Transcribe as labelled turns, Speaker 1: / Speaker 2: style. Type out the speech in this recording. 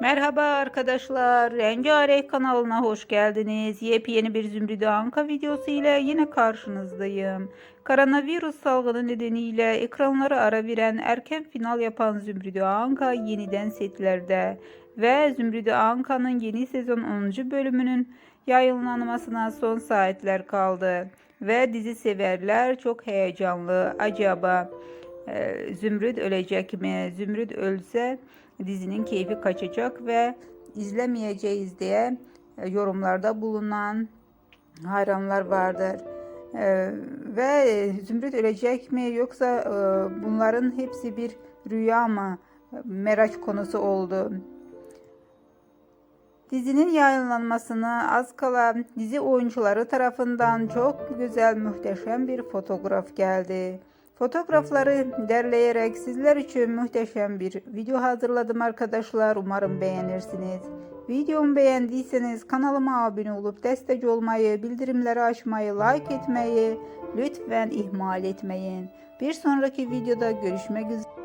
Speaker 1: Merhaba arkadaşlar, Rengarenk kanalına hoş geldiniz. Yepyeni bir Zümrüdü Anka videosu ile yine karşınızdayım. Koronavirüs salgını nedeniyle ekranlara ara veren erken final yapan Zümrüdü Anka yeniden setlerde ve Zümrüdü Anka'nın yeni sezon 10. bölümünün yayınlanmasına son saatler kaldı. Ve dizi severler çok heyecanlı. Acaba e, Zümrüt ölecek mi? Zümrüt ölse dizinin keyfi kaçacak ve izlemeyeceğiz diye e, yorumlarda bulunan hayranlar vardır. E, ve Zümrüt ölecek mi yoksa e, bunların hepsi bir rüya mı merak konusu oldu. Dizinin yayınlanmasına az kala dizi oyuncuları tarafından çok güzel muhteşem bir fotoğraf geldi. Fotoğrafları derleyerek sizler için muhteşem bir video hazırladım arkadaşlar. Umarım beğenirsiniz. Videomu beğendiyseniz kanalıma abone olup destek olmayı, bildirimleri açmayı, like etmeyi lütfen ihmal etmeyin. Bir sonraki videoda görüşmek üzere.